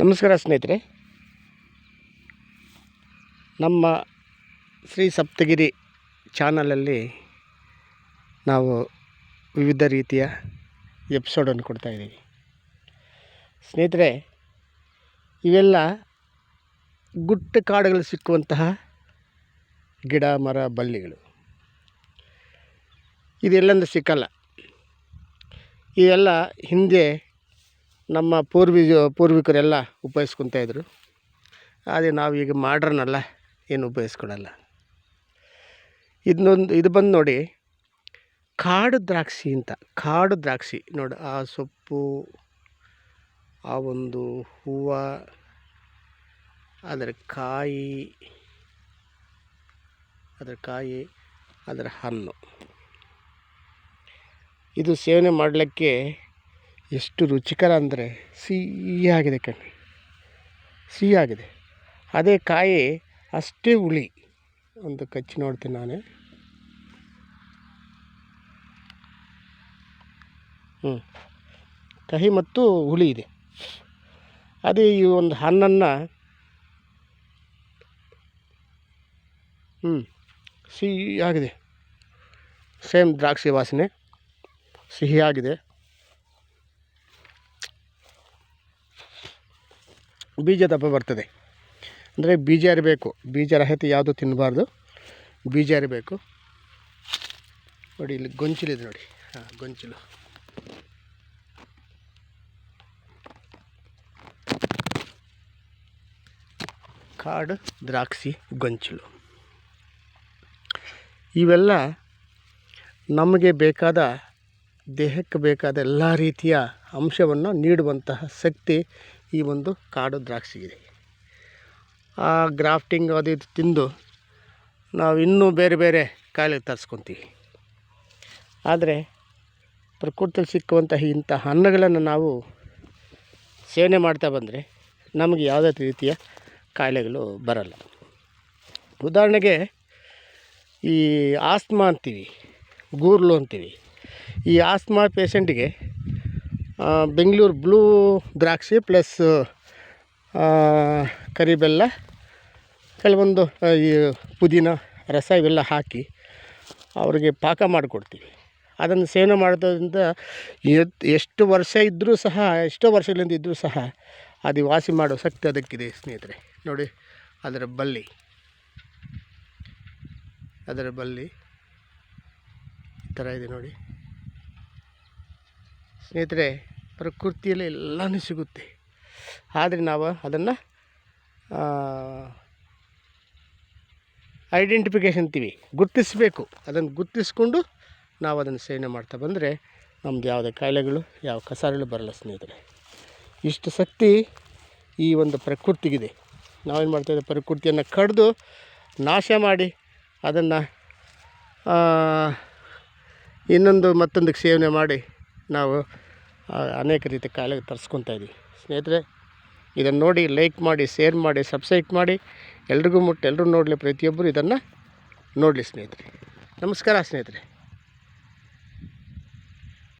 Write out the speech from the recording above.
ನಮಸ್ಕಾರ ಸ್ನೇಹಿತರೆ. ನಮ್ಮ ಶ್ರೀ ಸಪ್ತಗಿರಿ ಚಾನಲಲ್ಲಿ ನಾವು ವಿವಿಧ ರೀತಿಯ ಎಪಿಸೋಡನ್ನು ಕೊಡ್ತಾ ಇದ್ದೀವಿ. ಸ್ನೇಹಿತರೆ, ಇವೆಲ್ಲ ಗುಟ್ಟ ಕಾಡುಗಳು ಸಿಕ್ಕುವಂತಹ ಗಿಡ, ಮರ, ಬಳ್ಳಿಗಳು. ಇದೆಲ್ಲಂದು ಸಿಕ್ಕಲ್ಲ. ಇವೆಲ್ಲ ಹಿಂದೆ ನಮ್ಮ ಪೂರ್ವಿಜ ಪೂರ್ವಿಕರೆಲ್ಲ ಉಪಯೋಗಿಸ್ಕೊತಾ ಇದ್ದರು ಆದರೆ ನಾವು ಈಗ ಮಾಡ್ರನ್ ಏನು ಉಪಯೋಗಿಸ್ಕೊಳಲ್ಲ. ಇದನ್ನೊಂದು ಇದು ಬಂದು ನೋಡಿ, ಕಾಡು ದ್ರಾಕ್ಷಿ ಅಂತ. ಕಾಡು ದ್ರಾಕ್ಷಿ ನೋಡಿ, ಆ ಸೊಪ್ಪು, ಆ ಒಂದು ಹೂವು, ಅದರ ಕಾಯಿ ಅದರ ಕಾಯಿ, ಅದರ ಹಣ್ಣು. ಇದು ಸೇವನೆ ಮಾಡಲಿಕ್ಕೆ ಎಷ್ಟು ರುಚಿಕರ ಅಂದರೆ ಸಿಹಿಯಾಗಿದೆ ಕಣ್ಣಿ ಸಿಹಿಯಾಗಿದೆ ಅದೇ ಕಾಯಿ ಅಷ್ಟೇ ಹುಳಿ. ಒಂದು ಕಚ್ಚಿ ನೋಡ್ತೀನಿ ನಾನು. ಹ್ಞೂ ಕಹಿ ಮತ್ತು ಹುಳಿ ಇದೆ. ಅದೇ ಈ ಒಂದು ಹಣ್ಣನ್ನು ಹ್ಞೂ ಸಿಹಿಯಾಗಿದೆ ಸೇಮ್ ದ್ರಾಕ್ಷಿ ವಾಸನೆ. ಸಿಹಿಯಾಗಿದೆ ಬೀಜ ದಪ್ಪ ಬರ್ತದೆ. ಅಂದರೆ ಬೀಜ ಇರಬೇಕು. ಬೀಜ ರಹಿತ ಯಾವುದು ತಿನ್ನಬಾರ್ದು ಬೀಜ ಇರಬೇಕು. ನೋಡಿ ಇಲ್ಲಿ ಗೊಂಚಿಲಿದೆ ನೋಡಿ. ಹಾಂ, ಗೊಂಚಲು. ಕಾಡು ದ್ರಾಕ್ಷಿ ಗೊಂಚಲು. ಇವೆಲ್ಲ ನಮಗೆ ಬೇಕಾದ, ದೇಹಕ್ಕೆ ಬೇಕಾದ ಎಲ್ಲ ರೀತಿಯ ಅಂಶವನ್ನು ನೀಡುವಂತಹ ಶಕ್ತಿ ಈ ಒಂದು ಕಾಡು ದ್ರಾಕ್ಷಿಗಿದೆ ಆ ಗ್ರಾಫ್ಟಿಂಗ್ ಅದು ಇದು ತಿಂದು ನಾವು ಇನ್ನೂ ಬೇರೆ ಬೇರೆ ಕಾಯಿಲೆ ತರಿಸ್ಕೊತೀವಿ. ಆದರೆ ಪ್ರಕೃತಿಯಲ್ಲಿ ಸಿಕ್ಕುವಂತಹ ಇಂಥ ಹಣ್ಣುಗಳನ್ನು ನಾವು ಸೇವನೆ ಮಾಡ್ತಾ ಬಂದರೆ ನಮಗೆ ಯಾವುದೇ ರೀತಿಯ ಕಾಯಿಲೆಗಳು ಬರಲ್ಲ. ಉದಾಹರಣೆಗೆ ಈ ಆಸ್ಮಾ ಅಂತೀವಿ, ಗೂರ್ಲು ಅಂತೀವಿ. ಈ ಆಸ್ಮಾ ಪೇಷಂಟಿಗೆ ಬೆಂಗಳೂರು ಬ್ಲೂ ದ್ರಾಕ್ಷಿ ಪ್ಲಸ್ ಕರಿಬೆಲ್ಲ, ಕೆಲವೊಂದು ಈ ಪುದೀನ, ರಸ ಇವೆಲ್ಲ ಹಾಕಿ ಅವ್ರಿಗೆ ಪಾಕ ಮಾಡಿಕೊಡ್ತೀವಿ. ಅದನ್ನು ಸೇವನೆ ಮಾಡೋದ್ರಿಂದ ಎಷ್ಟು ವರ್ಷ ಇದ್ದರೂ ಸಹ, ಎಷ್ಟೋ ವರ್ಷಗಳಿಂದ ಇದ್ದರೂ ಸಹ ಅದು ವಾಸಿ ಮಾಡೋ ಶಕ್ತಿ ಅದಕ್ಕಿದೆ ಸ್ನೇಹಿತರೆ. ನೋಡಿ, ಅದರ ಬಳ್ಳಿ. ಅದರ ಬಳ್ಳಿ. ಈ ಥರ ಇದೆ ನೋಡಿ. ಸ್ನೇಹಿತರೆ, ಪ್ರಕೃತಿಯಲ್ಲಿ ಎಲ್ಲನೂ ಸಿಗುತ್ತೆ. ಆದರೆ ನಾವು ಅದನ್ನು ಐಡೆಂಟಿಫಿಕೇಷನ್ ಅಂತೀವಿ. ಗುರುತಿಸಬೇಕು. ಅದನ್ನು ಗುರ್ತಿಸ್ಕೊಂಡು ನಾವು ಅದನ್ನು ಸೇವನೆ ಮಾಡ್ತಾ ಬಂದರೆ ನಮ್ದು ಯಾವುದೇ ಕಾಯಿಲೆಗಳು, ಯಾವ ಕಸಾರಗಳು ಬರಲ್ಲ ಸ್ನೇಹಿತರೆ. ಇಷ್ಟು ಶಕ್ತಿ ಈ ಒಂದು ಪ್ರಕೃತಿಗಿದೆ. ನಾವೇನು ಮಾಡ್ತಾಯಿದ್ದೀವಿ ಪ್ರಕೃತಿಯನ್ನು ಕಡಿದು ನಾಶ ಮಾಡಿ ಅದನ್ನು ಇನ್ನೊಂದು ಮತ್ತೊಂದಕ್ಕೆ ಸೇವನೆ ಮಾಡಿ ನಾವು ಅನೇಕ ರೀತಿ ಕಾಯಿಲೆಗೆ ತರಿಸ್ಕೊತಾ ಇದ್ದೀವಿ ಸ್ನೇಹಿತರೆ, ಇದನ್ನು ನೋಡಿ ಲೈಕ್ ಮಾಡಿ ಶೇರ್ ಮಾಡಿ ಸಬ್ಸ್ಕ್ರೈಬ್ ಮಾಡಿ. ಎಲ್ರಿಗೂ ಮುಟ್ಟು ಎಲ್ಲರೂ ನೋಡಲಿ, ಪ್ರತಿಯೊಬ್ಬರು ಇದನ್ನು ನೋಡಲಿ ಸ್ನೇಹಿತರೆ. ನಮಸ್ಕಾರ ಸ್ನೇಹಿತರೆ.